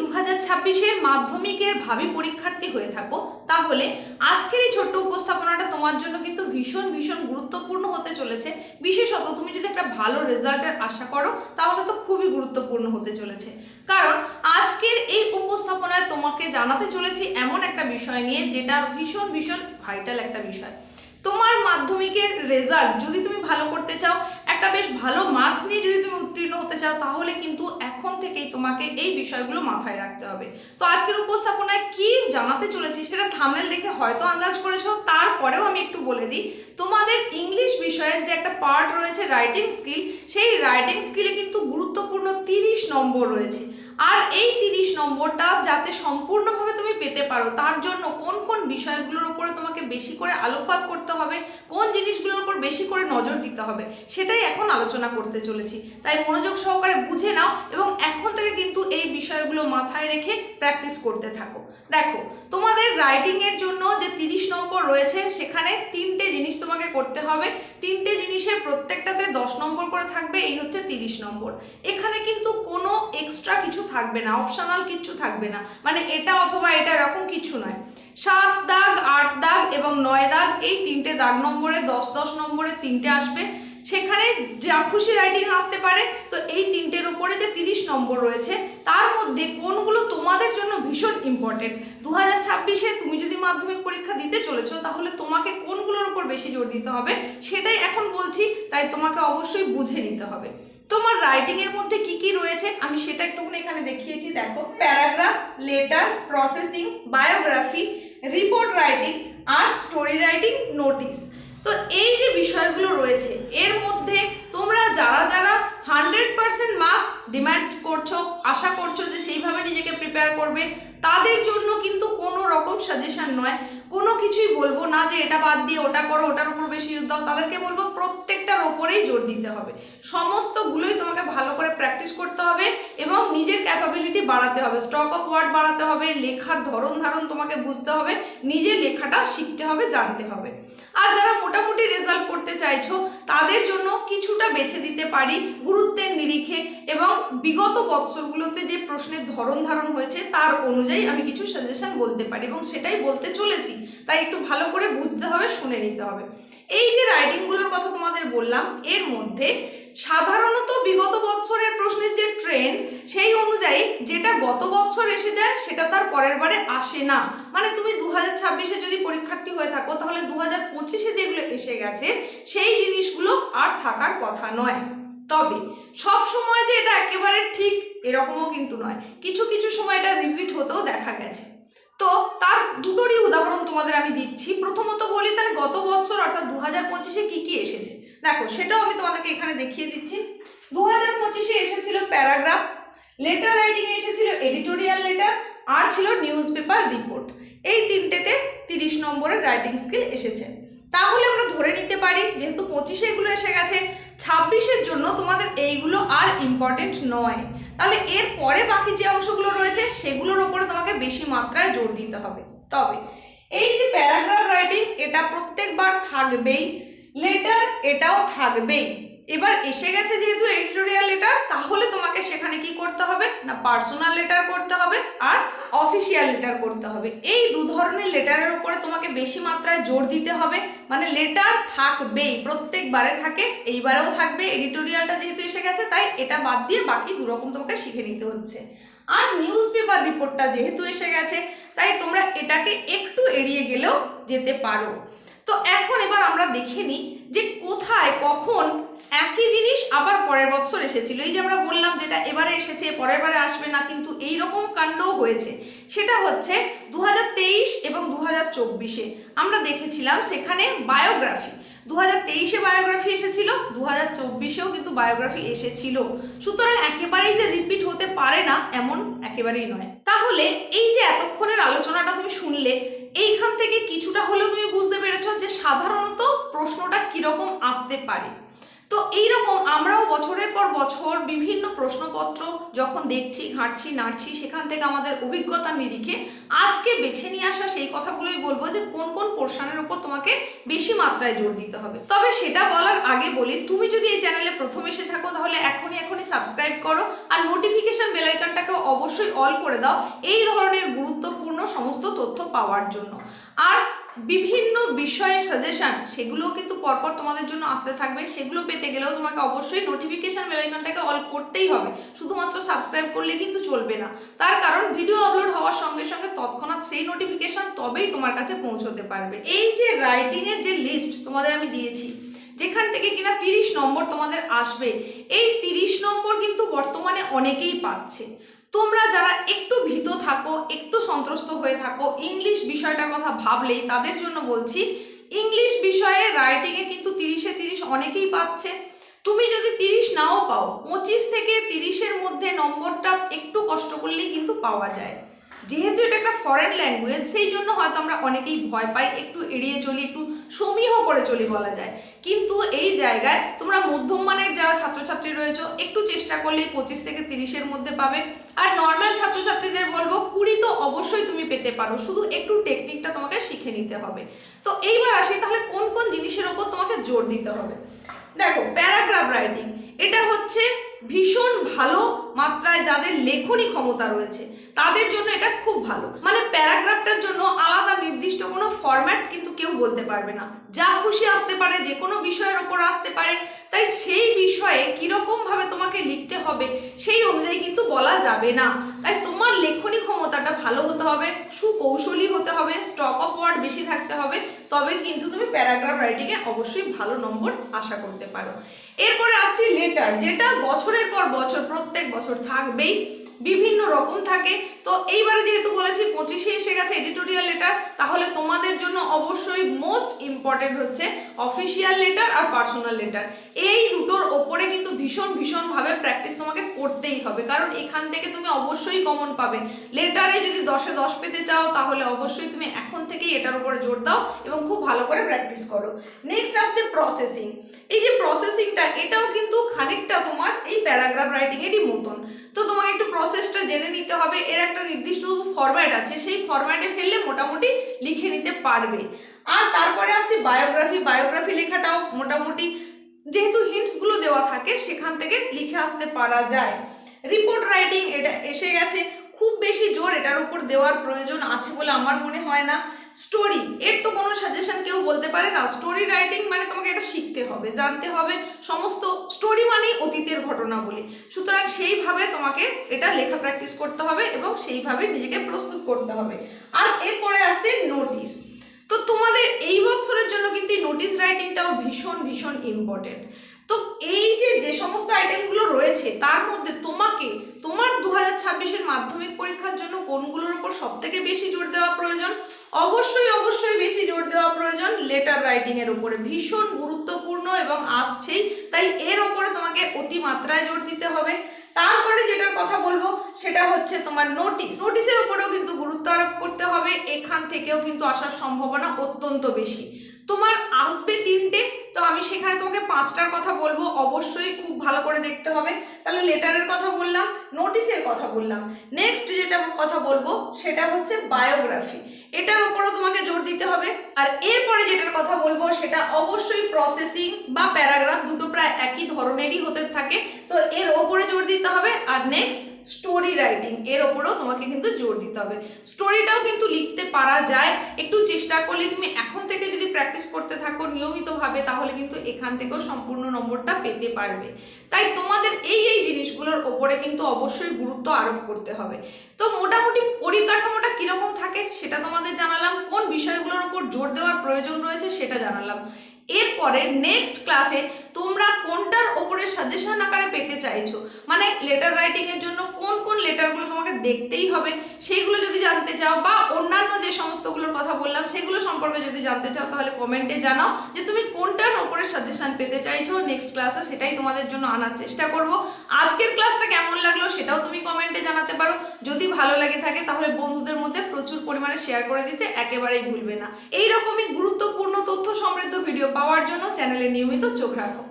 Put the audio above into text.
দু হাজার ছাব্বিশের মাধ্যমিকের ভাবি পরীক্ষার্থী হয়ে থাকো, তাহলে আজকের এই ছোট্ট উপস্থাপনাটা তোমার জন্য কিন্তু ভীষণ ভীষণ গুরুত্বপূর্ণ হতে চলেছে। বিশেষত তুমি যদি একটা ভালো রেজাল্টের আশা করো, তাহলে তো খুবই গুরুত্বপূর্ণ হতে চলেছে। কারণ আজকের এই উপস্থাপনায় তোমাকে জানাতে চলেছি এমন একটা বিষয় নিয়ে, যেটা ভীষণ ভীষণ ভাইটাল একটা বিষয়। তোমার মাধ্যমিকের রেজাল্ট যদি তুমি ভালো করতে চাও একটা বেশ ভালো মার্কস নিয়ে যদি তুমি উত্তীর্ণ হতে চাও, তাহলে কিন্তু এখন থেকেই তোমাকে এই বিষয়গুলো মাথায় রাখতে হবে। তো আজকের উপস্থাপনায় কি জানাতে চলেছি সেটা থামনেল দেখে হয়তো আন্দাজ করেছ, তারপরেও আমি একটু বলে দিই। তোমাদের ইংলিশ বিষয়ের যে একটা পার্ট রয়েছে রাইটিং স্কিল সেই রাইটিং স্কিলে কিন্তু গুরুত্বপূর্ণ তিরিশ নম্বর রয়েছে। আর এই তিরিশ নম্বরটা যাতে সম্পূর্ণভাবে তুমি পেতে পারো, তার জন্য কোন কোন বিষয়গুলোর উপরে তোমাকে বেশি করে আলোকপাত করতে হবে, কোন জিনিসগুলোর উপর বেশি করে নজর দিতে হবে, সেটাই এখন আলোচনা করতে চলেছি। তাই মনোযোগ সহকারে বুঝে নাও এবং এখন থেকে কিন্তু এই বিষয়গুলো মাথায় রেখে প্র্যাকটিস করতে থাকো। দেখো, তোমাদের রাইটিংয়ের জন্য যে তিরিশ নম্বর রয়েছে, সেখানে তিনটে জিনিস তোমাকে করতে হবে। তিনটে জিনিসের প্রত্যেকটাতে দশ নম্বর করে থাকবে, এই হচ্ছে তিরিশ নম্বর। এখানে কিন্তু কোনো এক্সট্রা কিছু থাকবে না অপশনাল কিছু থাকবে না। মানে এটা অথবা এটা এরকম কিছু নয়। সাত দাগ, আট দাগ এবং নয় দাগ, এই তিনটে দাগ নম্বরে, দশ দশ নম্বরে তিনটে আসবে। সেখানে যা খুশি রাইটিং আসতে পারে, তো এই তিনটের উপরে যে তিরিশ নম্বর রয়েছে, তার মধ্যে কোনগুলো তোমাদের জন্য ভীষণ ইম্পর্টেন্ট দু হাজার ছাব্বিশে তুমি যদি মাধ্যমিক পরীক্ষা দিতে চলেছো, তাহলে তোমাকে কোনগুলোর উপর বেশি জোর দিতে হবে? সেটাই এখন বলছি, তাই তোমাকে অবশ্যই বুঝে নিতে হবে। তোমার রাইটিং এর মধ্যে কি কি রয়েছে? আমি সেটা একটুখানি এখানে দেখিয়েছি। দেখো paragraph letter processing biography report writing আর স্টোরি রাইটিং নোটিস তো এই যে বিষয়গুলো রয়েছে, এর মধ্যে তোমরা যারা যারা হান্ড্রেড পার্সেন্ট মার্কস ডিমান্ড করছ, আশা করছ যে সেইভাবে নিজেকে প্রিপেয়ার করবে, তাদের জন্য কিন্তু কোনো রকম সাজেশন নয়। কোনো কিছুই বলব না যে এটা বাদ দিয়ে ওটা করো, ওটার উপর বেশি জোর দাও। তাদেরকে বলব প্রত্যেকটার ওপরেই জোর দিতে হবে। সমস্তগুলোই তোমাকে ভালো করে প্র্যাকটিস করতে হবে এবং নিজের ক্যাপাবিলিটি বাড়াতে হবে। স্টক অফ ওয়ার্ড বাড়াতে হবে, লেখার ধরন ধারণ তোমাকে বুঝতে হবে নিজে লেখাটা শিখতে হবে, জানতে হবে। আর যারা মোটামুটি রেজাল্ট করতে চাইছো, তাদের জন্য কিছুটা বেছে দিতে পারি গুরুত্বের নিরিখে এবং বিগত বৎসরগুলোতে যে প্রশ্নের ধরন ধারণ হয়েছে তার অনুযায়ী আমি কিছু সাজেশন বলতে পারি এবং সেটাই বলতে চলেছি। তাই একটু ভালো করে বুঝতে হবে, শুনে নিতে হবে। এই যে রাইটিংগুলোর কথা তোমাদের বললাম, এর মধ্যে সাধারণত বিগত বৎসরের সেই অনুযায়ী যেটা গত বছর এসে যায়, সেটা তার পরের বারে আসে না। মানে তুমি দু হাজার ছাব্বিশে যদি পরীক্ষার্থী হয়ে থাকো, তাহলে দু হাজার পঁচিশে যেগুলো এসে গেছে, সেই জিনিসগুলো আর থাকার কথা নয়। তবে সব সময় যে এটা একেবারে ঠিক এরকমও কিন্তু নয়। কিছু কিছু সময় এটা রিপিট হতেও দেখা গেছে। তো তার দুটোরই উদাহরণ তোমাদের আমি দিচ্ছি। প্রথমত বলি, তাহলে গত বছর অর্থাৎ দু হাজার পঁচিশে কী কী এসেছে? দেখো, সেটাও আমি তোমাদেরকে এখানে দেখিয়ে দিচ্ছি দু হাজার পঁচিশে এসেছিল প্যারাগ্রাফ লেটার রাইটিং এসেছিল এডিটোরিয়াল লেটার আর ছিল নিউজ পেপার রিপোর্ট এই তিনটেতে তিরিশ নম্বরের রাইটিং স্কিল এসেছে। তাহলে আমরা ধরে নিতে পারি, যেহেতু পঁচিশে এগুলো এসে গেছে, ছাব্বিশের জন্য তোমাদের এইগুলো আর ইম্পর্টেন্ট নয়। তাহলে এর পরে বাকি যে অংশগুলো রয়েছে, সেগুলোর ওপরে তোমাকে বেশি মাত্রায় জোর দিতে হবে। তবে এই যে প্যারাগ্রাফ রাইটিং এটা প্রত্যেকবার থাকবেই। লেটার এটাও থাকবেই। এবার এসে গেছে যেহেতু এডিটোরিয়াল লেটার তাহলে তোমাকে সেখানে কি করতে হবে? না পার্সোনাল লেটার করতে হবে আর অফিসিয়াল লেটার করতে হবে। এই দু ধরনের লেটারের উপরে তোমাকে বেশি মাত্রায় জোর দিতে হবে। মানে লেটার থাকবেই, প্রত্যেকবারে থাকে, এইবারেও থাকবে এডিটোরিয়ালটা যেহেতু এসে গেছে, তাই এটা বাদ দিয়ে বাকি দু রকম তোমাকে শিখে নিতে হচ্ছে। আর নিউজ পেপার রিপোর্টটা যেহেতু এসে গেছে, তাই তোমরা এটাকে একটু এড়িয়ে গেলেও যেতে পারো। তো এখন এবার আমরা দেখে নিই যে কোথায়, কখন একই জিনিস আবার পরের বছর এসেছিল। এই যে আমরা বললাম যেটা এবারে এসেছে, পরের বারে আসবে না, কিন্তু এই রকম কাণ্ডও হয়েছে। সেটা হচ্ছে দু হাজার তেইশ এবং দু হাজার চব্বিশে। আমরা দেখেছিলাম সেখানে বায়োগ্রাফি। দু হাজার তেইশে বায়োগ্রাফি এসেছিল দু হাজার চব্বিশেও কিন্তু বায়োগ্রাফি এসেছিল। সুতরাং একেবারেই যে রিপিট হতে পারে না, এমন একেবারেই নয়। তাহলে এই যে এতক্ষণের আলোচনাটা তুমি শুনলে, এইখান থেকে কিছুটা হলেও তুমি বুঝতে পেরেছ যে সাধারণত প্রশ্নটা কীরকম আসতে পারে। তো এইরকম আমরাও বছরের পর বছর বিভিন্ন প্রশ্নপত্র যখন দেখছি, ঘাঁটছি, নাড়ছি, সেখান থেকে আমাদের অভিজ্ঞতার নিরিখে আজকে বেছে নিয়ে আসা সেই কথাগুলোই বলব যে কোন কোন পোর্শনের উপর তোমাকে বেশি মাত্রায় জোর দিতে হবে। তবে সেটা বলার আগে বলি, তুমি যদি এই চ্যানেলে প্রথম এসে থাকো তাহলে এখনই এখনই সাবস্ক্রাইব করো আর নোটিফিকেশন বেলাইকনটাকে অবশ্যই অল করে দাও এই ধরনের গুরুত্বপূর্ণ সমস্ত তথ্য পাওয়ার জন্য। আর বিভিন্ন বিষয়ের সাজেশন সেগুলোও কিন্তু পরপর তোমাদের জন্য আসতে থাকবে। সেগুলো পেতে গেলেও তোমাকে অবশ্যই নোটিফিকেশান বেল আইকনটাকে অল করতেই হবে। শুধুমাত্র সাবস্ক্রাইব করলে কিন্তু চলবে না। তার কারণ ভিডিও আপলোড হওয়ার সঙ্গে সঙ্গে তৎক্ষণাৎ সেই নোটিফিকেশন তবেই তোমার কাছে পৌঁছতে পারবে। এই যে রাইটিংয়ের যে লিস্ট তোমাদের আমি দিয়েছি, যেখান থেকে কিনা তিরিশ নম্বর তোমাদের আসবে, এই তিরিশ নম্বর কিন্তু বর্তমানে অনেকেই পাচ্ছে। তোমরা যারা একটু ভীত থাকো, একটু সন্ত্রস্ত হয়ে থাকো ইংলিশ বিষয়টার কথা ভাবলেই তাদের জন্য বলছি ইংলিশ বিষয়ে রাইটিংয়ে কিন্তু তিরিশে তিরিশ অনেকেই পাচ্ছে। তুমি যদি তিরিশ নাও পাও, পঁচিশ থেকে তিরিশের মধ্যে নম্বরটা একটু কষ্ট করলেই কিন্তু পাওয়া যায়। যেহেতু এটা একটা ফরেন ল্যাঙ্গুয়েজ সেই জন্য হয়তো আমরা অনেকেই ভয় পাই, একটু এড়িয়ে চলি, একটু সমীহ করে চলি বলা যায়। কিন্তু এই জায়গায় তোমরা মধ্যম মানের যারা ছাত্রছাত্রী রয়েছে, একটু চেষ্টা করলেই পঁচিশ থেকে তিরিশের মধ্যে পাবে। আর নর্মাল ছাত্রছাত্রীদের বলব, কুড়ি তো অবশ্যই তুমি পেতে পারো, শুধু একটু টেকনিকটা তোমাকে শিখে নিতে হবে। তো এইবার আসি, তাহলে কোন কোন জিনিসের ওপর তোমাকে জোর দিতে হবে? দেখো প্যারাগ্রাফ রাইটিং এটা হচ্ছে ভীষণ ভালো মাত্রায় যাদের লেখনী ক্ষমতা রয়েছে। তাদের জন্য এটা খুব ভালো। মানে প্যারাগ্রাফটার জন্য আলাদা নির্দিষ্ট কোনো ফরম্যাট কিন্তু কেউ বলতে পারবে না। যা খুশি আসতে পারে, যে কোনো বিষয়ের ওপর আসতে পারে। তাই সেই বিষয়ে কীরকম ভাবে তোমাকে লিখতে হবে সেই অনুযায়ী কিন্তু বলা যাবে না। তাই তোমার লেখনী ক্ষমতাটা ভালো হতে হবে, সুকৌশলী হতে হবে স্টক অফ ওয়ার্ড বেশি থাকতে হবে, তবে কিন্তু তুমি প্যারাগ্রাফ রাইটিংয়ে অবশ্যই ভালো নম্বর আশা করতে পারো। এরপরে আসছি লেটার যেটা বছরের পর বছর, প্রত্যেক বছর থাকবেই। বিভিন্ন রকম থাকে। তো এইবারে যেহেতু বলেছি পঁচিশে এসে গেছে এডিটোরিয়াল লেটার তাহলে তোমাদের জন্য অবশ্যই মোস্ট ইম্পর্টেন্ট হচ্ছে অফিসিয়াল লেটার আর পার্সোনাল লেটার এই দুটোর ওপরে কিন্তু ভীষণ, ভীষণভাবে প্র্যাকটিস তোমাকে করতেই হবে, কারণ এখান থেকে তুমি অবশ্যই কমন পাবে। লেটারে যদি দশে দশ পেতে চাও, তাহলে অবশ্যই তুমি এখন থেকেই এটার উপরে জোর দাও এবং খুব ভালো করে প্র্যাকটিস করো। নেক্সট আসছে প্রসেসিং এই যে প্রসেসিংটা এটাও কিন্তু খানিকটা তোমার এই প্যারাগ্রাফ রাইটিংয়েরই মতন। তো তোমাকে একটু প্রসেসটা জেনে নিতে হবে। এর ফরম্যাট আছে, সেই ফরম্যাটে ফেললে মোটামুটি লিখে নিতে পারবে। আর তারপরে আসছে বায়োগ্রাফি বায়োগ্রাফি লেখাটাও মোটামুটি যেহেতু হিন্টসগুলো দেওয়া থাকে, সেখান থেকে লিখে আসতে পারা যায়। রিপোর্ট রাইটিং এটা এসে গেছে। খুব বেশি জোর এটার উপর দেওয়ার প্রয়োজন আছে বলে আমার মনে হয় না। স্টোরি এর তো কোনো সাজেশন কেউ বলতে পারে না। স্টোরি রাইটিং মানে তোমাকে এটা শিখতে হবে, জানতে হবে সমস্ত স্টোরি মানেই অতীতের ঘটনা বলি সুতরাং সেইভাবে তোমাকে এটা লেখা প্র্যাকটিস করতে হবে এবং সেইভাবে নিজেকে প্রস্তুত করতে হবে। আর এরপরে আসছে নোটিশ তো তোমাদের এই বছরের জন্য কিন্তু নোটিশ রাইটিংটাও ভীষণ ভীষণ ইম্পর্টেন্ট তো এই সমস্ত আইটেমগুলো রয়েছে, তার মধ্যে তোমাকে, তোমার দু হাজার ছাব্বিশের মাধ্যমিক পরীক্ষার জন্য কোনগুলোর উপর সব থেকে বেশি জোর দেওয়া প্রয়োজন? অবশ্যই অবশ্যই বেশি জোর দেওয়া প্রয়োজন লেটার রাইটিং এর উপরে। ভীষণ গুরুত্বপূর্ণ এবং আসছেই, তাই এর ওপরে তোমাকে অতিমাত্রায় জোর দিতে হবে। তারপরে যেটার কথা বলব, সেটা হচ্ছে তোমার নোটিশ নোটিশের উপরেও কিন্তু গুরুত্ব আরোপ করতে হবে, এখান থেকেও কিন্তু আসার সম্ভাবনা অত্যন্ত বেশি। তোমার আসবে তিনটে, তো আমি সেখানে তোমাকে পাঁচটার কথা বলব। অবশ্যই খুব ভালো করে দেখতে হবে। তাহলে লেটারের কথা বললাম, নোটিশের কথা বললাম। নেক্সট যেটা কথা বলব, সেটা হচ্ছে বায়োগ্রাফি। এটার উপরও তোমাকে জোর দিতে হবে। আর এরপরে যেটার কথা বলব, সেটা অবশ্যই প্রসেসিং বা প্যারাগ্রাফ দুটো প্রায় একই ধরনেরই হতে থাকে। তো এর ওপরে জোর দিতে হবে। আর নেক্সট স্টোরি রাইটিং এর ওপরেও তোমাকে কিন্তু জোর দিতে হবে। স্টোরিটাও কিন্তু লিখতে পারা যায়। একটু চেষ্টা করলে তুমি এখন থেকে যদি প্র্যাকটিস করতে থাকো নিয়মিতভাবে, তাহলে কিন্তু এখান থেকেও সম্পূর্ণ নম্বরটা পেতে পারবে। তাই তোমাদের এই এই জিনিসগুলোর ওপরে কিন্তু অবশ্যই গুরুত্ব আরোপ করতে হবে। তো মোটামুটি পরিকাঠামোটা কীরকম থাকে সেটা তোমাদের জানালাম। কোন বিষয়গুলোর ওপর জোর দেওয়ার প্রয়োজন রয়েছে সেটা জানালাম। এরপরে নেক্সট ক্লাসে তোমরা কোনটার ওপরে সাজেশন আকারে পেতে চাইছো? মানে লেটার রাইটিংয়ের জন্য কোন কোন লেটারগুলো তোমাকে দেখতেই হবে সেইগুলো যদি জানতে চাও বা অন্যান্য যে সমস্তগুলোর কথা বললাম, সেগুলো সম্পর্কে যদি জানতে চাও, তাহলে কমেন্টে জানাও যে তুমি কোনটার ওপরে সাজেশন পেতে চাইছো? নেক্সট ক্লাসে সেটাই তোমাদের জন্য আনার চেষ্টা করব। আজকের ক্লাসটা কেমন লাগল সেটাও তুমি কমেন্টে জানাতে পারো। যদি ভালো লাগে থাকে, তাহলে বন্ধুদের মধ্যে প্রচুর পরিমাণে শেয়ার করে দিতে একেবারেই ভুলবে না। এই রকমই গুরুত্বপূর্ণ তথ্য সমৃদ্ধ ভিডিও পাওয়ার জন্য চ্যানেলে নিয়মিত চোখ রাখো।